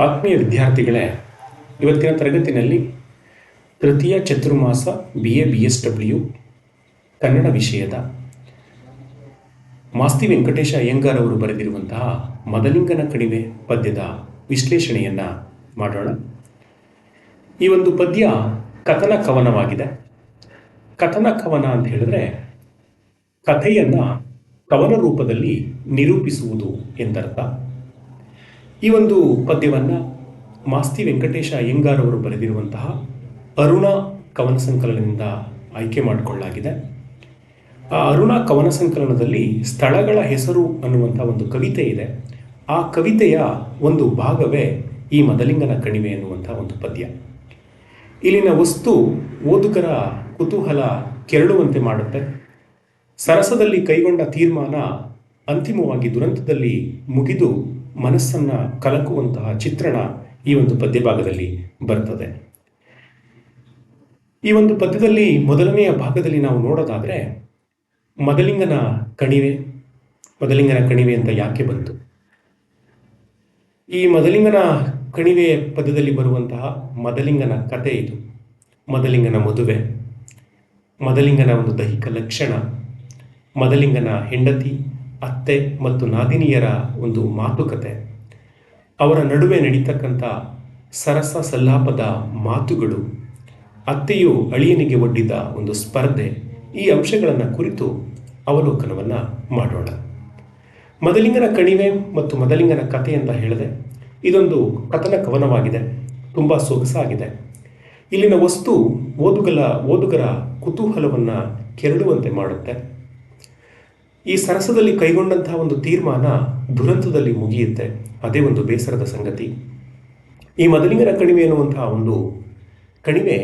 ಆತ್ಮೀಯ ವಿದ್ಯಾರ್ಥಿಗಳೇ, ಇವತ್ತಿನ ತರಗತಿನಲ್ಲಿ ತೃತೀಯ Chaturmasa B A B S W Kannada ವಿಷಯದ ಮಾಸ್ತಿ ವೆಂಕಟೇಶ ಅಯ್ಯಂಗಾರ್ ಅವರು ಬರೆದಿರುವಂತಹ ಮದಲಿಂಗನ ಕಣಿವೆ ಪದ್ಯದ ವಿಶ್ಲೇಷಣೆಯನ್ನು ಮಾಡೋಣ. ಈ ಒಂದು ಪದ್ಯ ಕಥನ ಕವನವಾಗಿದೆ. ಕಥನ ಕವನ ಅಂತ ಹೇಳಿದ್ರೆ ಕಥೆಯನ್ನು ಕವನ ರೂಪದಲ್ಲಿ ನಿರೂಪಿಸುವುದು ಎಂದರ್ಥ. ಈ ಒಂದು ಪದ್ಯವನ್ನು ಮಾಸ್ತಿ ವೆಂಕಟೇಶ ಅಯ್ಯಂಗಾರ್ ಅವರು ಬರೆದಿರುವಂತಹ ಅರುಣ ಕವನ ಸಂಕಲನದಿಂದ ಆಯ್ಕೆ ಮಾಡಿಕೊಳ್ಳಲಾಗಿದೆ. ಆ ಅರುಣ ಕವನ ಸಂಕಲನದಲ್ಲಿ ಸ್ಥಳಗಳ ಹೆಸರು ಅನ್ನುವಂಥ ಒಂದು ಕವಿತೆ ಇದೆ. ಆ ಕವಿತೆಯ ಒಂದು ಭಾಗವೇ ಈ ಮದಲಿಂಗನ ಕಣಿವೆ ಎನ್ನುವಂಥ ಒಂದು ಪದ್ಯ. ಇಲ್ಲಿನ ವಸ್ತು ಓದುಗರ ಕುತೂಹಲ ಕೆರಳುವಂತೆ ಮಾಡುತ್ತೆ. ಸರಸದಲ್ಲಿ ಕೈಗೊಂಡ ತೀರ್ಮಾನ ಅಂತಿಮವಾಗಿ ದುರಂತದಲ್ಲಿ ಮುಗಿದು ಮನಸ್ಸನ್ನು ಕಲಕುವಂತಹ ಚಿತ್ರಣ ಈ ಒಂದು ಪದ್ಯ ಭಾಗದಲ್ಲಿ ಬರ್ತದೆ. ಈ ಒಂದು ಪದ್ಯದಲ್ಲಿ ಮೊದಲನೆಯ ಭಾಗದಲ್ಲಿ ನಾವು ನೋಡೋದಾದರೆ ಮದಲಿಂಗನ ಕಣಿವೆ ಮದಲಿಂಗನ ಕಣಿವೆ ಅಂತ ಯಾಕೆ ಬಂತು? ಈ ಮದಲಿಂಗನ ಕಣಿವೆ ಪದ್ಯದಲ್ಲಿ ಬರುವಂತಹ ಮದಲಿಂಗನ ಕತೆ ಇದು. ಮದಲಿಂಗನ ಮದುವೆ, ಮದಲಿಂಗನ ಒಂದು ದೈಹಿಕ ಲಕ್ಷಣ, ಮದಲಿಂಗನ ಹೆಂಡತಿ ಅತ್ತೆ ಮತ್ತು ನಾದಿನಿಯರ ಒಂದು ಮಾತುಕತೆ. ಅವರ ನಡುವೆ ನಡೀತಕ್ಕಂಥ ಸರಸ ಸಲ್ಲಾಪದ ಮಾತುಗಳು, ಅತ್ತೆಯು ಅಳಿಯನಿಗೆ ಒಡ್ಡಿದ ಒಂದು ಸ್ಪರ್ಧೆ, ಈ ಅಂಶಗಳನ್ನು ಕುರಿತು ಅವಲೋಕನವನ್ನು ಮಾಡೋಣ. ಮದಲಿಂಗನ ಕಣಿವೆ ಮತ್ತು ಮದಲಿಂಗನ ಕಥೆ ಅಂತ ಹೇಳಿದೆ. ಇದೊಂದು ಕಥನ ಕವನವಾಗಿದೆ. ತುಂಬ ಸೊಗಸಾಗಿದೆ. ಇಲ್ಲಿನ ವಸ್ತು ಓದುಗಲ, ಓದುಗರ ಕುತೂಹಲವನ್ನು ಕೆರಳುವಂತೆ ಮಾಡುತ್ತೆ. ಈ ಸರಸದಲ್ಲಿ ಕೈಗೊಂಡಂತಹ ಒಂದು ತೀರ್ಮಾನ ದುರಂತದಲ್ಲಿ ಮುಗಿಯುತ್ತೆ. ಅದೇ ಒಂದು ಬೇಸರದ ಸಂಗತಿ. ಈ ಮದಲಿಂಗನ ಕಣಿವೆ ಎನ್ನುವಂತಹ ಒಂದು ಕಣಿವೆ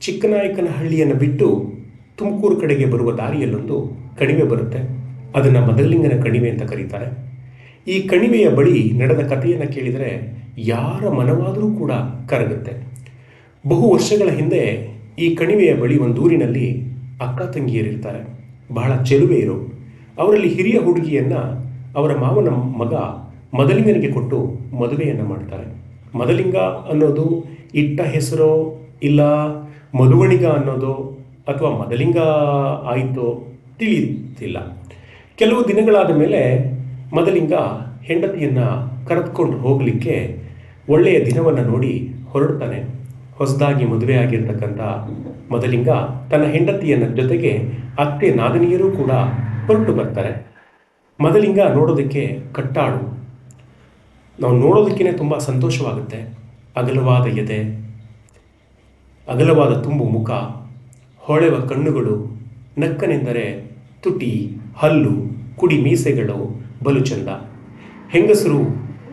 ಚಿಕ್ಕನಾಯಕನಹಳ್ಳಿಯನ್ನು ಬಿಟ್ಟು ತುಮಕೂರು ಕಡೆಗೆ ಬರುವ ದಾರಿಯಲ್ಲೊಂದು ಕಣಿವೆ ಬರುತ್ತೆ. ಅದನ್ನು ಮದಲಿಂಗನ ಕಣಿವೆ ಅಂತ ಕರೀತಾರೆ. ಈ ಕಣಿವೆಯ ಬಳಿ ನಡೆದ ಕಥೆಯನ್ನು ಕೇಳಿದರೆ ಯಾರ ಮನವಾದರೂ ಕೂಡ ಕರಗುತ್ತೆ. ಬಹು ವರ್ಷಗಳ ಹಿಂದೆ ಈ ಕಣಿವೆಯ ಬಳಿ ಒಂದು ಊರಿನಲ್ಲಿ ಅಕ್ಕ ತಂಗಿಯರಿರ್ತಾರೆ ಬಹಳ ಚೆಲುವೆ ಚೆಲುವೆಯರು ಅವರಲ್ಲಿ ಹಿರಿಯ ಹುಡುಗಿಯನ್ನು ಅವರ ಮಾವನ ಮಗ ಮದಲಿಂಗನಿಗೆ ಕೊಟ್ಟು ಮದುವೆಯನ್ನು ಮಾಡ್ತಾರೆ. ಮದಲಿಂಗ ಅನ್ನೋದು ಇಟ್ಟ ಹೆಸರೋ ಇಲ್ಲ ಮದುವಣಿಗ ಅನ್ನೋದು ಅಥವಾ ಮದಲಿಂಗ ಆಯಿತೋ ತಿಳಿಯುತ್ತಿಲ್ಲ ಕೆಲವು ದಿನಗಳಾದ ಮೇಲೆ ಮದಲಿಂಗ ಹೆಂಡತಿಯನ್ನು ಕರೆದುಕೊಂಡು ಹೋಗಲಿಕ್ಕೆ ಒಳ್ಳೆಯ ದಿನವನ್ನು ನೋಡಿ ಹೊರಡ್ತಾನೆ. ಹೊಸದಾಗಿ ಮದುವೆ ಆಗಿರ್ತಕ್ಕಂಥ ಮದಲಿಂಗ ತನ್ನ ಹೆಂಡತಿಯನ್ನ ಜೊತೆಗೆ ಅತ್ತೆ ನಾದಿನಿಯರೂ ಕೂಡ ಹೊರಟು ಬರ್ತಾರೆ. ಮದಲಿಂಗ ನೋಡೋದಕ್ಕೆ ಕಟ್ಟಾಳು. ನಾವು ನೋಡೋದಕ್ಕೇ ತುಂಬ ಸಂತೋಷವಾಗುತ್ತೆ. ಅಗಲವಾದ ಎದೆ, ಅಗಲವಾದ ತುಂಬು ಮುಖ, ಹೊಳೆವ ಕಣ್ಣುಗಳು, ನಕ್ಕನೆಂದರೆ ತುಟಿ, ಹಲ್ಲು, ಕುಡಿ ಮೀಸೆಗಳು, ಬಲು ಚಂದ. ಹೆಂಗಸರು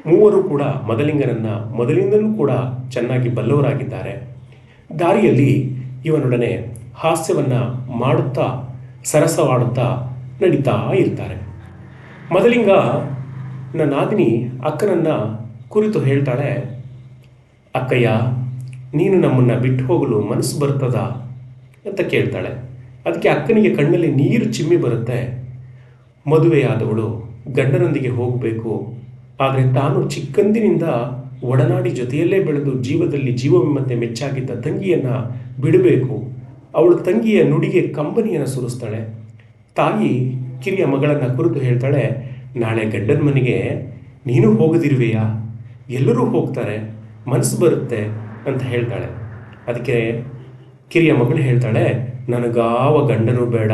ಮೂವರು ಕೂಡ ಮೊದಲಿಂಗನನ್ನು ಮೊದಲಿಂದಲೂ ಕೂಡ ಚೆನ್ನಾಗಿ ಬಲ್ಲವರಾಗಿದ್ದಾರೆ. ದಾರಿಯಲ್ಲಿ ಇವನೊಡನೆ ಹಾಸ್ಯವನ್ನು ಮಾಡುತ್ತಾ, ಸರಸವಾಡುತ್ತಾ ನಡೀತಾ ಇರ್ತಾರೆ. ಮೊದಲಿಂಗ ನನ್ನ ನಾದಿನಿ ಅಕ್ಕನನ್ನು ಕುರಿತು ಹೇಳ್ತಾಳೆ, ಅಕ್ಕಯ್ಯ, ನೀನು ನಮ್ಮನ್ನು ಬಿಟ್ಟು ಹೋಗಲು ಮನಸ್ಸು ಬರ್ತದ ಅಂತ ಕೇಳ್ತಾಳೆ. ಅದಕ್ಕೆ ಅಕ್ಕನಿಗೆ ಕಣ್ಣಲ್ಲಿ ನೀರು ಚಿಮ್ಮಿ ಬರುತ್ತೆ. ಮದುವೆಯಾದವಳು ಗಂಡನೊಂದಿಗೆ ಹೋಗಬೇಕು. ಆದರೆ ತಾನು ಚಿಕ್ಕಂದಿನಿಂದ ಒಡನಾಡಿ ಜೊತೆಯಲ್ಲೇ ಬೆಳೆದು ಜೀವದಲ್ಲಿ ಜೀವವೆಂಬಂತೆ ಮೆಚ್ಚಾಗಿದ್ದ ತಂಗಿಯನ್ನು ಬಿಡಬೇಕು. ಅವಳು ತಂಗಿಯ ನುಡಿಗೆ ಕಂಬನಿಯನ್ನು ಸುರಿಸ್ತಾಳೆ. ತಾಯಿ ಕಿರಿಯ ಮಗಳನ್ನು ಕುರಿತು ಹೇಳ್ತಾಳೆ, ನಾಳೆ ಗಂಡನ ಮನೆಗೆ ನೀನು ಹೋಗದಿರುವೆಯಾ? ಎಲ್ಲರೂ ಹೋಗ್ತಾರೆ ಮನಸ್ಸು ಬರುತ್ತೆ ಅಂತ ಹೇಳ್ತಾಳೆ. ಅದಕ್ಕೆ ಕಿರಿಯ ಮಗಳು ಹೇಳ್ತಾಳೆ, ನನಗಾವ ಗಂಡನೂ ಬೇಡ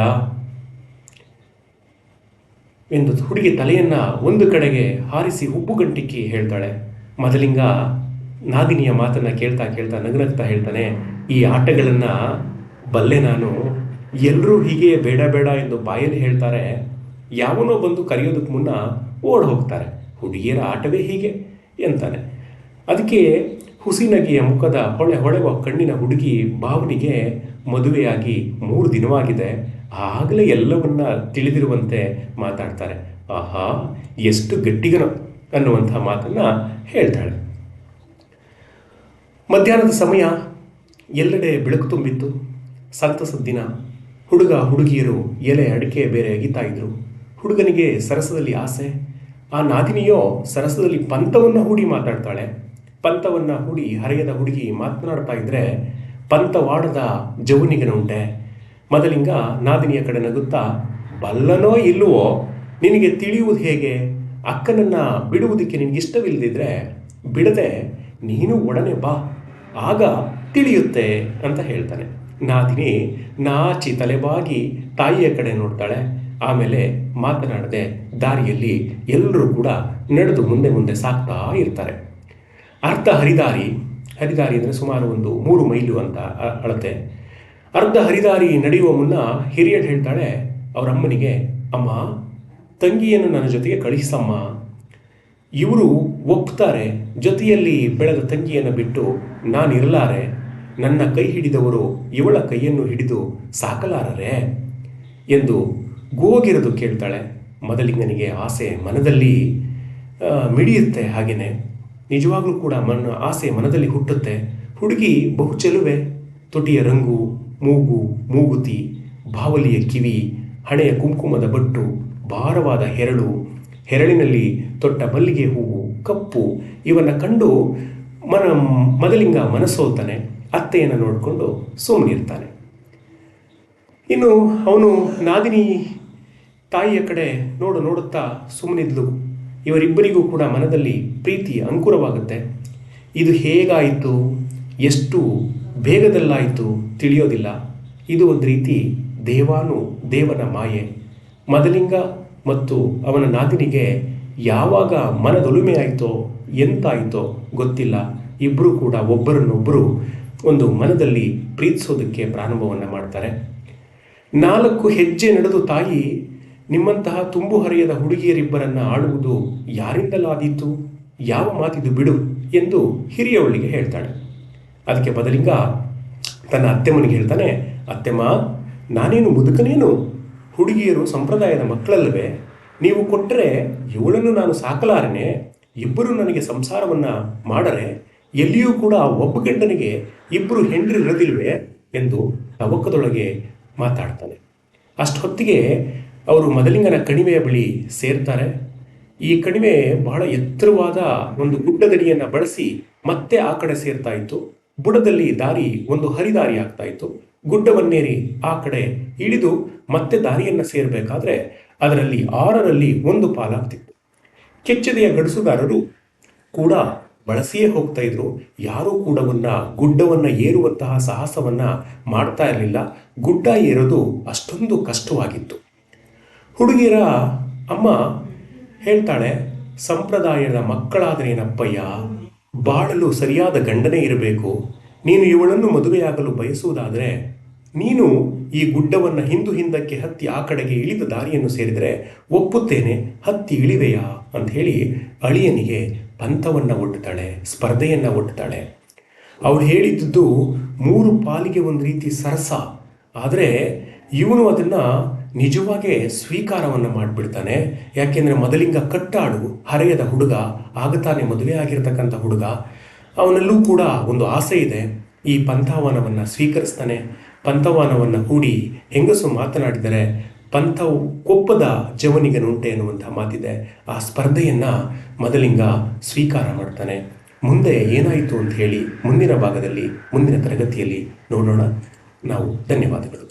ಎಂದು ಹುಡುಗಿ ತಲೆಯನ್ನು ಒಂದು ಕಡೆಗೆ ಹಾರಿಸಿ ಹುಬ್ಬುಗಂಟಿಕ್ಕಿ ಹೇಳ್ತಾಳೆ. ಮದಲಿಂಗ ನಾದಿನಿಯ ಮಾತನ್ನು ಕೇಳ್ತಾ ಕೇಳ್ತಾ ನಗನಗ್ತಾ ಹೇಳ್ತಾನೆ, ಈ ಆಟಗಳನ್ನು ಬಲ್ಲೆ ನಾನು ಎಲ್ಲರೂ ಹೀಗೆ ಬೇಡ ಬೇಡ ಎಂದು ಬಾಯಲ್ಲಿ ಹೇಳ್ತಾರೆ, ಯಾವನೋ ಬಂದು ಕರೆಯೋದಕ್ಕೆ ಮುನ್ನ ಓಡ್ ಹೋಗ್ತಾರೆ. ಹುಡುಗಿಯರ ಆಟವೇ ಹೀಗೆ ಎಂತಾನೆ. ಅದಕ್ಕೆ ಹುಸಿನಗಿಯ ಮುಖದ ಹೊಳೆ ಹೊಳೆವ ಕಣ್ಣಿನ ಹುಡುಗಿ ಭಾವನಿಗೆ ಮದುವೆಯಾಗಿ ಮೂರು ದಿನವಾಗಿದೆ. ಆಗಲೇ ಎಲ್ಲವನ್ನ ತಿಳಿದಿರುವಂತೆ ಮಾತಾಡ್ತಾರೆ. ಆಹಾ, ಎಷ್ಟು ಗಟ್ಟಿಗನ ಅನ್ನುವಂಥ ಮಾತನ್ನು ಹೇಳ್ತಾಳೆ. ಮಧ್ಯಾಹ್ನದ ಸಮಯ ಎಲ್ಲೆಡೆ ಬೆಳಕು ತುಂಬಿತ್ತು. ಸಂತಸದ ದಿನ. ಹುಡುಗ ಹುಡುಗಿಯರು ಎಲೆ ಅಡಿಕೆ ಬೇರೆ ಅಗಿತಾ ಇದ್ರು. ಹುಡುಗನಿಗೆ ಸರಸದಲ್ಲಿ ಆಸೆ. ಆ ನಾದಿನಿಯೋ ಸರಸದಲ್ಲಿ ಪಂಥವನ್ನು ಹೂಡಿ ಮಾತಾಡ್ತಾಳೆ. ಪಂಥವನ್ನು ಹೂಡಿ ಹರೆಯದ ಹುಡುಗಿ ಮಾತನಾಡ್ತಾ ಇದ್ರೆ ಪಂಥವಾಡದ ಜವನಿಗನುಂಟೆ. ಮೊದಲಿಂಗ ನಾದಿನಿಯ ಕಡೆ ನಗುತ್ತಾ, ಬಲ್ಲನೋ ಇಲ್ಲವೋ, ನಿನಗೆ ತಿಳಿಯುವುದು ಹೇಗೆ? ಅಕ್ಕನನ್ನು ಬಿಡುವುದಕ್ಕೆ ನಿನಗೆ ಇಷ್ಟವಿಲ್ಲದಿದ್ರೆ ಬಿಡದೆ ನೀನು ಒಡನೆ ಬಾ. ಆಗ ತಿಳಿಯುತ್ತೆ, ಅಂತ ಹೇಳ್ತಾನೆ. ನಾದಿನಿ ನಾಚಿ ತಲೆಬಾಗಿ ತಾಯಿಯ ಕಡೆ ನೋಡ್ತಾಳೆ. ಆಮೇಲೆ ಮಾತನಾಡದೆ ದಾರಿಯಲ್ಲಿ ಎಲ್ಲರೂ ಕೂಡ ನಡೆದು ಮುಂದೆ ಮುಂದೆ ಸಾಕ್ತಾ ಇರ್ತಾರೆ. ಅರ್ಧ ಹರಿದಾರಿ ಹರಿದಾರಿ ಅಂದರೆ ಸುಮಾರು ಒಂದು ಮೂರು ಮೈಲು ಅಂತ ಅಳತೆ. ಅರ್ಧ ಹರಿದಾರಿ ನಡೆಯುವ ಮುನ್ನ ಹಿರಿಯರು ಹೇಳ್ತಾಳೆ, ಅವರ ಅಮ್ಮನಿಗೆ, ಅಮ್ಮ, ತಂಗಿಯನ್ನು ನನ್ನ ಜೊತೆಗೆ ಕಳಿಸಮ್ಮ. ಇವರು ಒಪ್ತಾರೆ, ಜೊತೆಯಲ್ಲಿ ಬೆಳೆದ ತಂಗಿಯನ್ನು ಬಿಟ್ಟು ನಾನಿರಲಾರೆ. ನನ್ನ ಕೈ ಹಿಡಿದವರು ಇವಳ ಕೈಯನ್ನು ಹಿಡಿದು ಸಾಕಲಾರರೆ ಎಂದು ಗೋಗಿರದು ಕೇಳ್ತಾಳೆ. ನನಗೆ ಆಸೆ ಮನದಲ್ಲಿ ಮಿಡಿಯುತ್ತೆ ಹಾಗೇನೆ. ನಿಜವಾಗ್ಲೂ ಕೂಡ ಮನ, ಆಸೆ ಮನದಲ್ಲಿ ಹುಟ್ಟುತ್ತೆ. ಹುಡುಗಿ ಬಹು ಚೆಲುವೆ. ತುಟಿಯ ರಂಗು, ಮೂಗು, ಮೂಗುತಿ, ಬಾವಲಿಯ ಕಿವಿ, ಹಣೆಯ ಕುಂಕುಮದ ಬಟ್ಟು, ಭಾರವಾದ ಹೆರಳು, ಹೆರಳಿನಲ್ಲಿ ತೊಟ್ಟ ಮಲ್ಲಿಗೆ ಹೂವು, ಕಪ್ಪು, ಇವನ್ನ ಕಂಡು ಮನ, ಮದಲಿಂಗ ಮನಸ್ಸೋಲ್ತಾನೆ ಅತ್ತೆಯನ್ನು ನೋಡಿಕೊಂಡು ಸುಮ್ಮನಿರ್ತಾನೆ ಇನ್ನು ಅವನು ನಾದಿನಿ ತಾಯಿಯ ಕಡೆ ನೋಡು ನೋಡುತ್ತಾ ಸುಮ್ಮನಿದ್ಲು ಇವರಿಬ್ಬರಿಗೂ ಕೂಡ ಮನದಲ್ಲಿ ಪ್ರೀತಿ ಅಂಕುರವಾಗುತ್ತೆ. ಇದು ಹೇಗಾಯಿತು? ಎಷ್ಟು ಬೇಗದಲ್ಲಾಯಿತು ತಿಳಿಯೋದಿಲ್ಲ. ಇದು ಒಂದು ರೀತಿ ದೇವಾನು ದೇವನ ಮಾಯೆ. ಮದಲಿಂಗ ಮತ್ತು ಅವನ ನಾದಿನಿಗೆ ಯಾವಾಗ ಮನದೊಲುಮೆ ಆಯಿತೋ ಎಂತಾಯಿತೋ ಗೊತ್ತಿಲ್ಲ. ಇಬ್ಬರೂ ಕೂಡ ಒಬ್ಬರನ್ನೊಬ್ಬರು ಒಂದು ಮನದಲ್ಲಿ ಪ್ರೀತಿಸೋದಕ್ಕೆ ಪ್ರಾರಂಭವನ್ನು ಮಾಡ್ತಾರೆ. ನಾಲ್ಕು ಹೆಜ್ಜೆ ನಡೆದು ತಾಯಿ ನಿಮ್ಮಂತಹ ತುಂಬು ಹರಿಯದ ಹುಡುಗಿಯರಿಬ್ಬರನ್ನು ಆಡುವುದು ಯಾರಿಂದಲಾದೀತು? ಯಾವ ಮಾತಿದು ಬಿಡು ಎಂದು ಹಿರಿಯವಳಿಗೆ ಹೇಳ್ತಾಳೆ. ಅದಕ್ಕೆ ಬದಲಿಂಗ ತನ್ನ ಅತ್ತೆಮ್ಮನಿಗೆ ಹೇಳ್ತಾನೆ ಅತ್ತೆಮ್ಮ ನಾನೇನು ಮುದುಕನೇನು? ಹುಡುಗಿಯರು ಸಂಪ್ರದಾಯದ ಮಕ್ಕಳಲ್ಲವೇ? ನೀವು ಕೊಟ್ಟರೆ ಇವಳನ್ನು ನಾನು ಸಾಕಲಾರನೆ? ಇಬ್ಬರು ನನಗೆ ಸಂಸಾರವನ್ನು ಮಾಡರೆ? ಎಲ್ಲಿಯೂ ಕೂಡ ಒಬ್ಬ ಗಂಡನಿಗೆ ಇಬ್ಬರು ಹೆಂಡ್ರಿರದಿಲ್ವೇ ಎಂದು ತವಕದೊಳಗೆ ಮಾತಾಡ್ತಾನೆ. ಅಷ್ಟೊತ್ತಿಗೆ ಅವರು ಮದಲಿಂಗನ ಕಣಿವೆಯ ಬಳಿ ಸೇರ್ತಾರೆ. ಈ ಕಣಿವೆ ಬಹಳ ಎತ್ತರವಾದ ಒಂದು ಗುಡ್ಡದಡಿಯನ್ನು ಬಳಸಿ ಮತ್ತೆ ಆ ಕಡೆ ಸೇರ್ತಾ ಇತ್ತು. ಬುಡದಲ್ಲಿ ದಾರಿ ಒಂದು ಹರಿದಾರಿ ಆಗ್ತಾ ಇತ್ತು. ಗುಡ್ಡವನ್ನೇರಿ ಆ ಕಡೆ ಇಳಿದು ಮತ್ತೆ ದಾರಿಯನ್ನು ಸೇರಬೇಕಾದ್ರೆ ಅದರಲ್ಲಿ ಆರರಲ್ಲಿ ಒಂದು ಪಾಲಾಗ್ತಿತ್ತು. ಕೆಚ್ಚದೆಯ ಗಡಸುಗಾರರು ಕೂಡ ಬಳಸಿಯೇ ಹೋಗ್ತಾ ಇದ್ರು, ಯಾರೂ ಕೂಡವನ್ನ ಗುಡ್ಡವನ್ನ ಏರುವಂತಹ ಸಾಹಸವನ್ನ ಮಾಡ್ತಾ ಇರಲಿಲ್ಲ. ಗುಡ್ಡ ಏರೋದು ಅಷ್ಟೊಂದು ಕಷ್ಟವಾಗಿತ್ತು. ಹುಡುಗಿಯರ ಅಮ್ಮ ಹೇಳ್ತಾಳೆ, ಸಂಪ್ರದಾಯದ ಮಕ್ಕಳಾದರೇನಪ್ಪಯ್ಯ ಬಾಳಲು ಸರಿಯಾದ ಗಂಡನೇ ಇರಬೇಕು. ನೀನು ಇವಳನ್ನು ಮದುವೆಯಾಗಲು ಬಯಸುವುದಾದರೆ, ನೀನು ಈ ಗುಡ್ಡವನ್ನು ಹಿಂದು ಹಿಂದಕ್ಕೆ ಹತ್ತಿ ಆ ಕಡೆಗೆ ಇಳಿದ ದಾರಿಯನ್ನು ಸೇರಿದರೆ ಒಪ್ಪುತ್ತೇನೆ, ಹತ್ತಿ ಇಳಿದೆಯಾ ಅಂತ ಹೇಳಿ ಅಳಿಯನಿಗೆ ಪಂಥವನ್ನು ಒಡ್ತಾಳೆ ಸ್ಪರ್ಧೆಯನ್ನು ಒಡ್ತಾಳೆ ಅವಳು ಹೇಳಿದ್ದು ಮೂರು ಪಾಲಿಗೆ ಒಂದು ರೀತಿ ಸರಸ. ಆದರೆ ಇವನು ಅದನ್ನು ನಿಜವಾಗೇ ಸ್ವೀಕಾರವನ್ನು ಮಾಡಿಬಿಡ್ತಾನೆ. ಯಾಕೆಂದರೆ ಮೊದಲಿಂಗ ಕಟ್ಟಾಡು ಹರೆಯದ ಹುಡುಗ, ಆಗತಾನೆ ಮದುವೆ ಆಗಿರ್ತಕ್ಕಂಥ ಹುಡುಗ. ಅವನಲ್ಲೂ ಕೂಡ ಒಂದು ಆಸೆ ಇದೆ. ಈ ಪಂಥಾವನವನ್ನು ಸ್ವೀಕರಿಸ್ತಾನೆ. ಪಂಥವಾನವನ್ನು ಕೂಡಿ ಹೆಂಗಸು ಮಾತನಾಡಿದರೆ ಪಂಥವು ಕೊಪ್ಪದ ಜವನಿಗನುಂಟೆ ಎನ್ನುವಂಥ ಮಾತಿದೆ. ಆ ಸ್ಪರ್ಧೆಯನ್ನು ಮೊದಲಿಂಗ ಸ್ವೀಕಾರ ಮಾಡ್ತಾನೆ. ಮುಂದೆ ಏನಾಯಿತು ಅಂತ ಹೇಳಿ ಮುಂದಿನ ಭಾಗದಲ್ಲಿ, ಮುಂದಿನ ತರಗತಿಯಲ್ಲಿ ನೋಡೋಣ. ನಾವು ಧನ್ಯವಾದಗಳು.